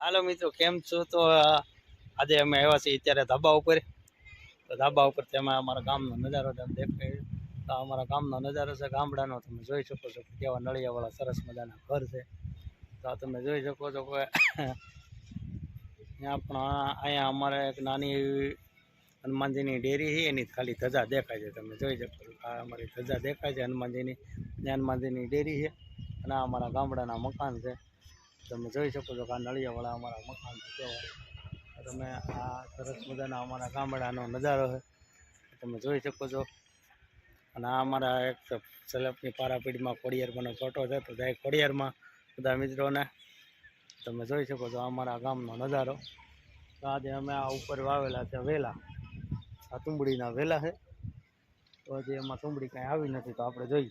હાલો મિત્રો, કેમ છો? તો આજે અમે આવ્યા છીએ અત્યારે ધાબા ઉપર. તો ધાબા ઉપર તેમાં અમારા ગામનો નજારો તમે દેખાય. તો અમારા ગામનો નજારો છે ગામડાનો, તમે જોઈ શકો છો કેવા નળિયાવાળા, સરસ મજાના ઘર છે. તો તમે જોઈ શકો છો કે ત્યાં પણ અહીંયા અમારે એક નાની એવી હનુમાનજીની ડેરી છે, એની ખાલી ધજા દેખાય છે. તમે જોઈ શકો છો આ અમારી ધજા દેખાય છે હનુમાનજીની. હનુમાનજીની ડેરી છે અને અમારા ગામડાના મકાન છે. તમે જોઈ શકો છો કે નળિયાવાળા અમારા મકાન છે તમે આ સરસ મજાના અમારા ગામડાનો નજારો છે. તમે જોઈ શકો છો. અને આ અમારા એક સલપની પારાપીડીમાં ખોડિયારમાંનો ફોટો છે, તો જાય ખોડિયારમાં બધા મિત્રોને તમે જોઈ શકો છો અમારા ગામનો નજારો. આજે અમે આ ઉપર વાવેલા છે વેલા. આ તુંબડીના વેલા છે. તો હજી એમાં તુંબડી કાંઈ આવી નથી, તો આપણે જોઈએ.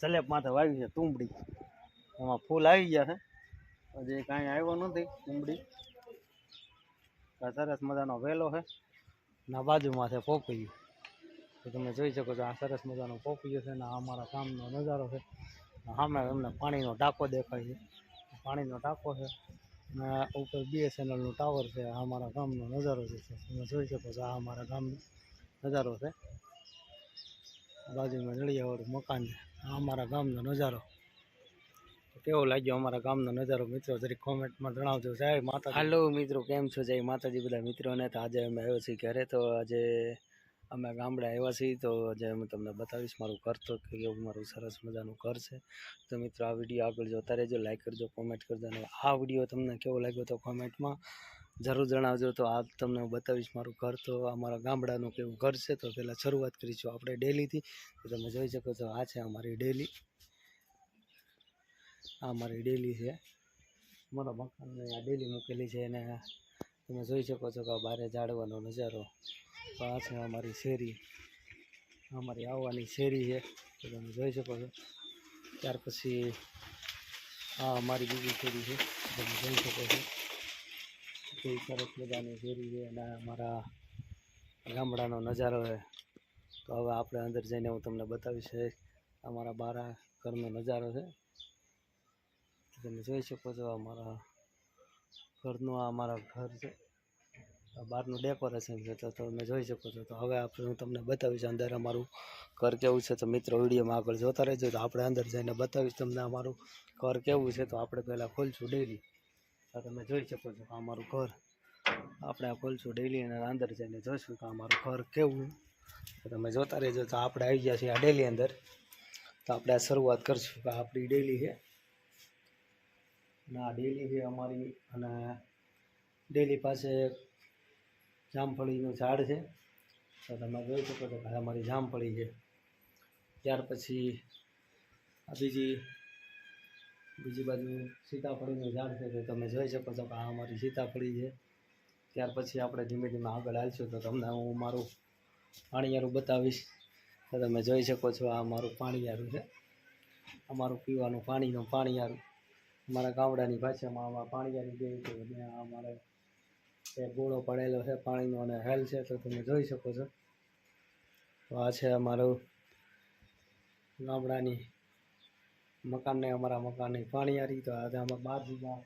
સલેબ માથે વાવી છે તુંબડી. એમાં ફૂલ આવી ગયા છે. હજી કાંઈ આવ્યો નથી તુંબડી આ સરસ મજાનો વેલો છે. ના બાજુમાં છે પોપૈયું. તો તમે જોઈ શકો છો આ સરસ મજાનો પોપૈયું છે ને આ અમારા ગામનો નજારો છે. સામે અમને પાણીનો ટાંકો દેખાય છે. પાણીનો ટાંકો છે. ને ઉપર બીએસએનએલનું ટાવર છે. આ અમારા ગામનો નજારો છે, તમે જોઈ શકો છો આ અમારા ગામનો નજારો છે. બાજુમાં નળિયાવાળું મકાન છે. આ અમારા ગામનો નજારો. કેવો લાગ્યો અમારા ગામનો નજારો? મિત્રો જરી કોમેન્ટમાં જણાવજો. જય માતા હાલો મિત્રો, કેમ છો? જય માતાજી બધા મિત્રોને. તો આજે અમે આવ્યો છીએ ઘરે. તો આજે અમે ગામડે આવ્યા છીએ. તો આજે હું તમને બતાવીશ મારું ઘર તો કે કેવું મારું સરસ મજાનું ઘર છે. તો મિત્રો, આ વીડિયો આગળ જોતા રહેજો. લાઇક કરજો કોમેન્ટ કરજો. અને આ વીડિયો તમને કેવો લાગ્યો તો કોમેન્ટમાં જરૂર જણાવજો. તો આ તમને હું બતાવીશ મારું ઘર. તો અમારા ગામડાનું કેવું ઘર છે. તો પહેલાં શરૂઆત કરીશું આપણે ડેલીથી. તો તમે જોઈ શકો છો, આ છે અમારી ડેલી. આ મારી ડેલી છે. મારા મકાનને આ ડેલી મૂકેલી છે અને તમે જોઈ શકો છો કે બારે ઝાડવાનો નજારો. પાછળ અમારી શેરી. અમારી આવવાની શેરી છે. તો તમે જોઈ શકો છો. ત્યાર પછી આ અમારી બીજી શેરી છે. તમે જોઈ શકો છો. કોઈ સરસ મજાની શેરી છે અને અમારા ગામડાનો નજારો છે. તો હવે આપણે અંદર જઈને હું તમને બતાવીશ અમારા બારા ઘરનો નજારો છે. તમે જોઈ શકો છો અમારા ઘરનું આ અમારા ઘર છે. બહારનું ડેકોરેશન છે તો તમે જોઈ શકો છો. તો હવે આપણે હું તમને બતાવીશ અંદર અમારું ઘર કેવું છે. તો મિત્રો વિડીયોમાં આગળ જોતા રહેજો. તો આપણે અંદર જઈને બતાવીશ તમને અમારું ઘર કેવું છે. તો આપણે પહેલાં ખોલશું ડેલી તો તમે જોઈ શકો છો અમારું ઘર આપણે ખોલશું ડેલી અને અંદર જઈને જોઈશું કે અમારું ઘર કેવું. તો તમે જોતા રહેજો. તો આપણે આવી ગયા છીએ આ ડેલી અંદર. તો આપણે આ શરૂઆત કરશું કે આપણી ડેલી છે. આ ડેલી છે અમારી અને ડેલી પાસે જામફળીનું ઝાડ છે. તો તમે જોઈ શકો છો કે અમારી જામફળી છે. ત્યાર પછી આ બીજી બીજી બાજુ સીતાફળીનું ઝાડ છે. તો તમે જોઈ શકો છો કે આ અમારી સીતાફળી છે. ત્યાર પછી આપણે ધીમે ધીમે આગળ હાલશું. તો તમને હું મારું પાણીયારું બતાવીશ. તો તમે જોઈ શકો છો આ મારું પાણીયારું છે. અમારું પીવાનું પાણીનું પાણીયારું. અમારા ગામડાની ભાષામાં આમાં પાણીયારી ગઈ છે ત્યાં અમારે એક ગોળો પડેલો છે, પાણીનો અને હેલ છે, તો તમે જોઈ શકો છો. તો આ છે અમારું ગામડાની મકાનને, અમારા મકાનની પાણીયારી. તો આજે આમાં બાજુમાં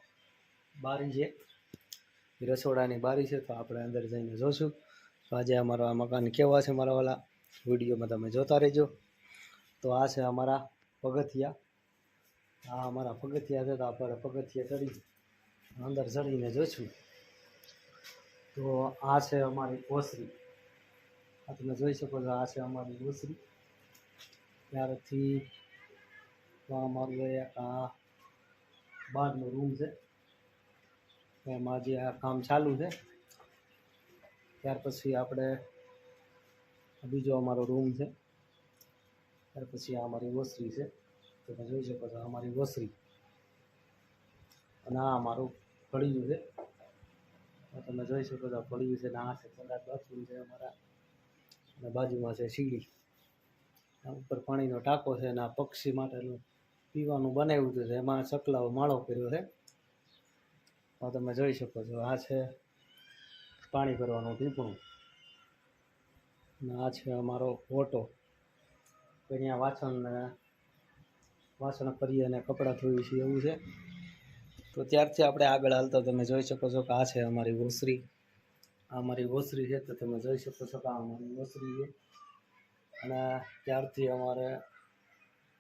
બારી છે, રસોડાની બારી છે, તો આપણે અંદર જઈને જોશું. તો આજે અમારો આ મકાન કેવા છે, મારા વાલા? વિડીયોમાં તમે જોતા રહેજો. તો આ છે અમારા પગથિયા. આ અમારા પગથિયા હતા આપણે પગથિયા ચડી અંદર ચડીને જોઈશું. તો આ છે અમારી ઓસરી. આ તમે જોઈ શકો છો, આ છે અમારી ઓસરી. ત્યારથી અમારું એક આ બહારનો રૂમ છે. એમાં જે આ કામ ચાલુ છે. ત્યાર પછી આપણે બીજો અમારો રૂમ છે. ત્યાર પછી આ અમારી ઓસરી છે. તમે જોઈ શકો છો અમારી વસરી અને આ અમારું ફળિયું છે. તમે જોઈ શકો છો ફળિયું છે ને આ છે સંડાસ બાથરૂમ છે અમારા. અને બાજુમાં છે સીડી. ઉપર પાણીનો ટાંકો છે અને આ પક્ષી માટેનું પીવાનું બનાવ્યું છે એમાં ચકલાઓ માળો કર્યો છે. આ તમે જોઈ શકો છો આ છે પાણી ભરવાનું ટીપણું અને આ છે અમારો ઓટો. અહીંયા વાસણ ને વાસણ કરીએ અને કપડાં ધોઈએ છીએ એવું છે. તો ત્યારથી આપણે આગળ હાલતા તમે જોઈ શકો છો કે આ છે અમારી ઓસરી. આ અમારી ઓસરી છે તો તમે જોઈ શકો છો કે આ અમારી ઓસરી છે. અને ત્યારથી અમારે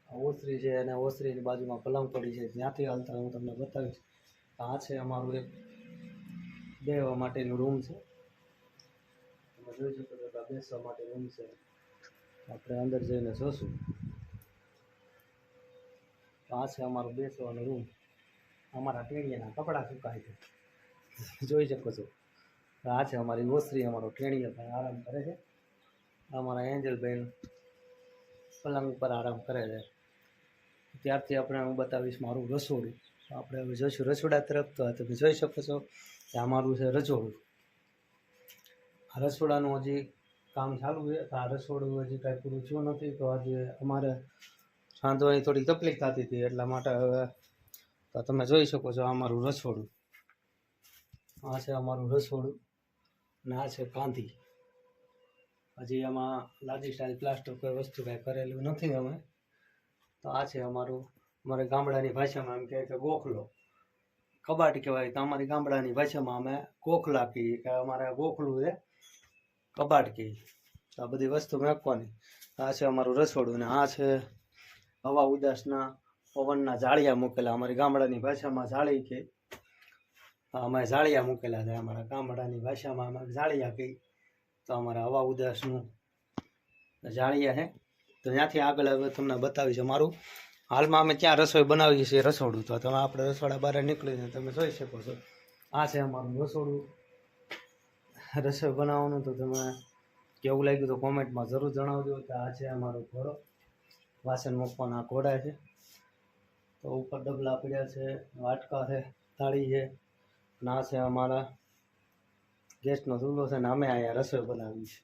ઓસરી છે અને ઓસરીની બાજુમાં પલંગ પડી છે. ત્યાંથી હાલતા હું તમને બતાવીશ આ છે અમારું એક બેહવા માટેનું રૂમ છે. તમે જોઈ શકો છો કે બેસવા માટે રૂમ છે. આપણે અંદર જઈને જોશું. તો આ છે અમારું બેસવાનો રૂમ. અમારા ટેણીયાના કપડાં સુકાય છે. જોઈ શકો છો. આ છે અમારી ઓસરી, અમારો ટેણીયા ભાઈ આરામ કરે છે. અમારા એન્જલબેન પલંગ ઉપર આરામ કરે છે. ત્યારથી આપણે હું બતાવીશ મારું રસોડું. આપણે હવે જોઈશું રસોડા તરફ. તો તમે જોઈ શકો છો કે આ મારું છે રસોડું. આ રસોડાનું હજી કામ ચાલુ છે. આ રસોડું હજી કાંઈ પૂરું થયું નથી. તો આજે અમારે રાંધવાની થોડી તકલીફ થતી હતી એટલા માટે હવે તો તમે જોઈ શકો છો અમારું રસોડું. આ છે અમારું રસોડું અને આ છે કાંધી. હજી એમાં લાદી સ્ટાઇલ પ્લાસ્ટર કોઈ વસ્તુ કાંઈ કરેલું નથી અમે. તો આ છે અમારું, અમારે ગામડાની ભાષામાં એમ કહે કે ગોખલો. કબાટ કહેવાય તો અમારી ગામડાની ભાષામાં અમે ગોખલા કહીએ કે અમારે ગોખલું છે, કબાટ કહીએ. તો આ બધી વસ્તુ મેકવાની આ છે અમારું રસોડું ને આ છે હવા ઉદાસના, પવનના જાળિયા મૂકેલા. અમારી ગામડાની ભાષામાં જાળી કે અમે જાળિયા મૂકેલા છે. અમારા ગામડાની ભાષામાં અમે જાળિયા કહી તો અમારા હવા ઉદાસનું જાળિયા છે. તો ત્યાંથી આગળ હવે તમને બતાવીશ અમારું. હાલમાં અમે ક્યાં રસોઈ બનાવીએ છીએ રસોડું. તો તમે આપણે રસોડા બહાર નીકળીને તમે જોઈ શકો છો. આ છે અમારું રસોડું. રસોઈ બનાવવાનું તો તમે કેવું લાગ્યું તો કોમેન્ટમાં જરૂર જણાવજો કે આ છે અમારો ઘોડો વાસણ મૂકવાના ઘોડા છે. તો ઉપર ડબલા પડ્યા છે, વાટકા છે, થાળી છે આ છે અમારા ગેસનો ચૂલો છે ને અમે અહીંયા રસોઈ બનાવી છે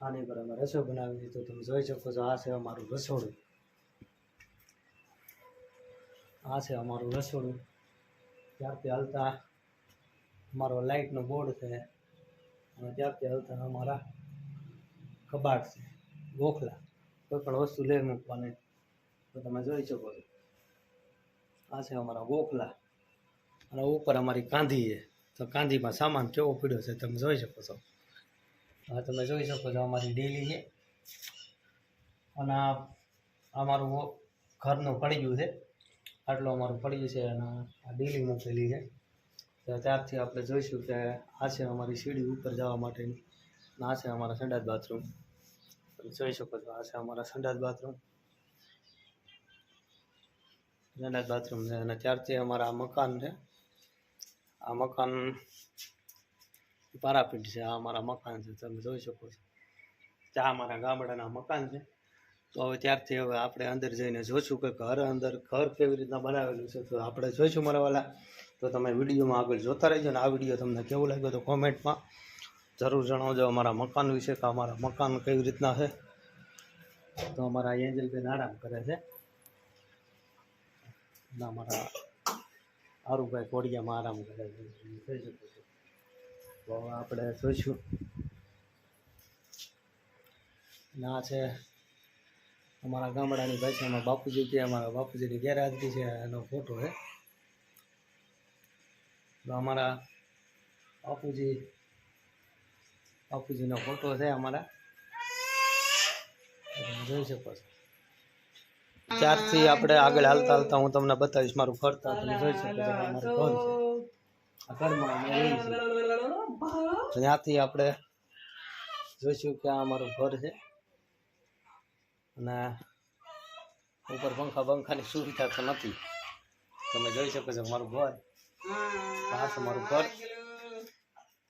આની પર અમે રસોઈ બનાવી છે તો તમે જોઈ શકો છો, આ છે અમારું રસોડું. આ છે અમારું રસોડું. ત્યારથી હાલતા અમારો લાઇટનો બોર્ડ છે. અને ત્યારથી હાલતા અમારા કબાટ છે, ગોખલા. કોઈ પણ વસ્તુ લઈ મૂકવાની, તો તમે જોઈ શકો છો. આ છે અમારા ગોખલા. અને ઉપર અમારી કાંધી છે. તો કાંધીમાં સામાન કેવો પડ્યો છે તમે જોઈ શકો છો. હા તમે જોઈ શકો છો અમારી ડેલી છે. અને આ અમારું ઘરનું પડ્યું છે. આટલું અમારું પડ્યું છે અને આ ડેલી મૂકેલી છે. તો ત્યારથી આપણે જોઈશું કે આ છે અમારી સીડી ઉપર જવા માટેની. અને આ છે અમારા સંડાસ બાથરૂમ. જોઈ શકો છો. આ છે અમારા સંડાસ બાથરૂમ. સંડાસ બાથરૂમ છે અને ત્યારથી અમારા મકાન છે. આ મકાન પારાપીઠ છે. આ અમારા મકાન છે. તમે જોઈ શકો છો. ત્યાં અમારા ગામડાના મકાન છે. તો હવે ત્યારથી હવે આપણે અંદર જઈને જોઈશું કે ઘર અંદર ઘર કેવી રીતના બનાવેલું છે. તો આપણે જોઈશું મારા વાલા. તો તમે વિડીયોમાં આગળ જોતા રહેજો ને આ વીડિયો તમને કેવું લાગ્યો તો કોમેન્ટમાં જરૂર જણાવજો અમારા મકાન વિશે કે અમારા મકાન કેવી રીતના છે. તો અમારા એન્જલબેન આરામ કરે છે. અમારા આરુભાઈ કોડિયામાં આરામ કરે છે. તો આપણે જોઈશું. ના છે અમારા ગામડાની ભાષામાં બાપુજી કે અમારા બાપુજીની ગેરહાજરી છે, એનો ફોટો છે. અમારા બાપુજી બાપુજીનો ફોટો છે અમારા. જોઈ શકો છો. ત્યારથી આપણે આગળ હાલતા હાલતા હું તમને બતાવીશ મારું ઘર તો તમે જોઈ શકો છો મારું ઘર છે. ત્યાંથી આપણે જોઈશું કે આ અમારું ઘર છે. અને ઉપર પંખા પંખાની સુવિધા તો નથી. તમે જોઈ શકો છો મારું ઘર. આ છે મારું ઘર.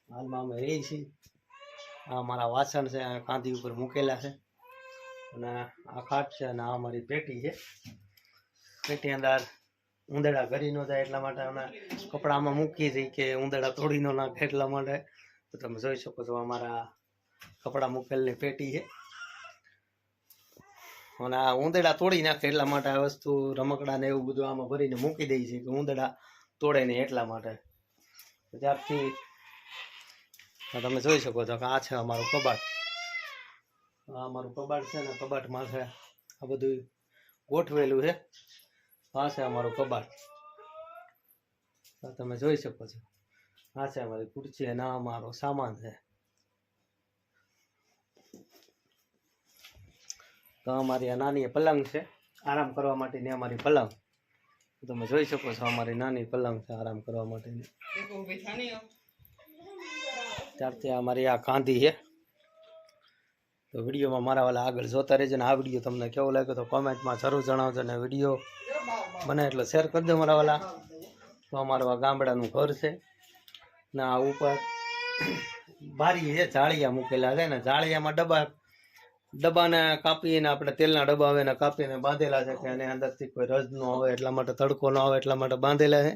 હાલમાં અમે રહીએ છીએ. આ મારા વાસણ છે કાંધી ઉપર મૂકેલા છે. અને આ ખાટ છે અને આ અમારી પેટી છે. પેટી અંદર ઉંદરડા ઘરી ન જાય એટલા માટે અમે કપડામાં મૂકી છીએ કે ઉંદરડા તોડી ન નાખે એટલા માટે. તો તમે જોઈ શકો છો અમારા કપડાં મૂકેલની પેટી છે. અને આ ઉંદરડા તોડી નાખે એટલા માટે આ વસ્તુ રમકડા ને એવું બધું આમાં ભરીને મૂકી દઈએ છીએ કે ઉંદરડા તોડે નહીં એટલા માટે. ત્યારથી આ તમે જોઈ શકો છો કે આ છે અમારું કબાટ. આ અમારું કબાટ છે ને, કબાટમાં છે આ બધું ગોઠવેલું છે. આ છે અમારું કબાટ. તમે જોઈ શકો છો. આ છે અમારી ખુરશી અને અમારો સામાન છે. તો અમારી આ નાની પલંગ છે. આરામ કરવા માટેની અમારી પલંગ. તમે જોઈ શકો છો, અમારી નાની પલંગ છે આરામ કરવા માટેની. ત્યારથી અમારી આ કાંધી છે. તો વિડીયોમાં મારા વાલા આગળ જોતા રહેજો ને આ વીડિયો તમને કેવો લાગ્યો તો કોમેન્ટમાં જરૂર જણાવજો ને વીડિયો બને એટલે શેર કરજો મારા વાલા. તો અમારું આ ગામડાનું ઘર છે. ને આ ઉપર બારી છે, જાળિયા મૂકેલા છે ને જાળિયામાં ડબ્બા ડબ્બાને કાપીને આપણે તેલના ડબ્બા આવે ને કાપીને બાંધેલા છે કે એની અંદરથી કોઈ રજ ન આવે એટલા માટે, તડકો ન આવે એટલા માટે બાંધેલા છે.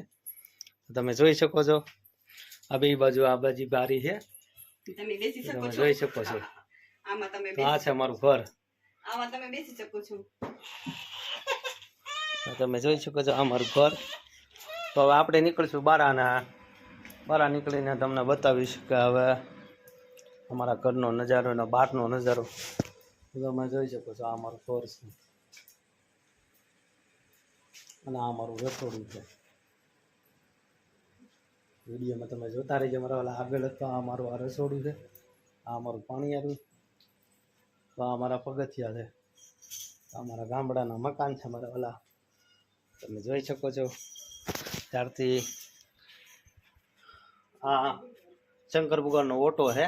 તમે જોઈ શકો છો. આ બે બાજુ આ બાજુ બારી છે. તમે બેસી શકો છો. જોઈ શકો છો. આમાં તમે આ છે અમારું ઘર. આમાં તમે બેસી શકો છો. તમે જોઈ શકો છો આ મારું ઘર. તો હવે આપણે નીકળીશું બારાના. બારા નીકળીને તમને બતાવીશ કે હવે અમારા ઘરનો નજારો અને બહારનો નજારો. તમે જોઈ શકો છો આ અમારું ઘર છે. અને આ અમારું રસોડું છે. વિડીયોમાં તમે જોતા રહેજો. મારા વાલા આગળ તો આ અમારું આ રસોડું છે. આ અમારું પાણી આવ્યું તો આ અમારા પગથિયા છે. આ અમારા ગામડાના મકાન છે મારા વાલા તમે જોઈ શકો છો. ત્યારથી આ શંકર ભગવાનનો ઓટો છે.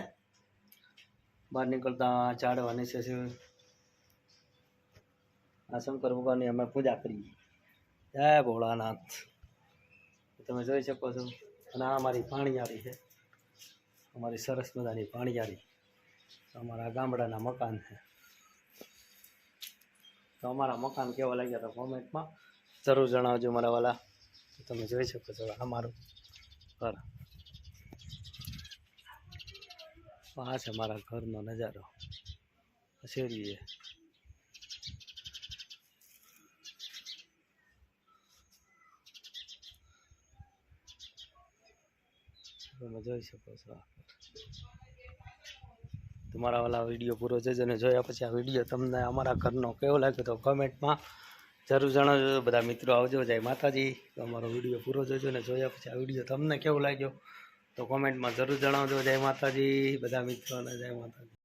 બહાર નીકળતા ઝાડવા નીચે છે. આ શંકર ભગવાનની અમે પૂજા કરીએ. જય ભોળાનાથ. તમે જોઈ શકો છો. અને આ અમારી પાણીયારી છે. અમારી સરસ મજાની પાણીયારી. અમારા ગામડાના મકાન છે. તો અમારા મકાન કેવા લાગ્યા તો કોમેન્ટમાં જરૂર જણાવજો મારા વાલા. તમે જોઈ શકો છો અમારું ઘર. આ છે મારા ઘરનો નજારો. શેરી તમે જોઈ શકો છો. તમારા વાલા વીડિયો પૂરો જોજો અને જોયા પછી આ વીડિયો તમને અમારા ઘરનો કેવો લાગ્યો તો કમેન્ટમાં જરૂર જણાવજો. બધા મિત્રો આવજો. જય માતાજી. અમારો વીડિયો પૂરો જોજો અને જોયા પછી આ વીડિયો તમને કેવો લાગ્યો તો કોમેન્ટમાં જરૂર જણાવજો. જય માતાજી. બધા મિત્રોને જય માતાજી.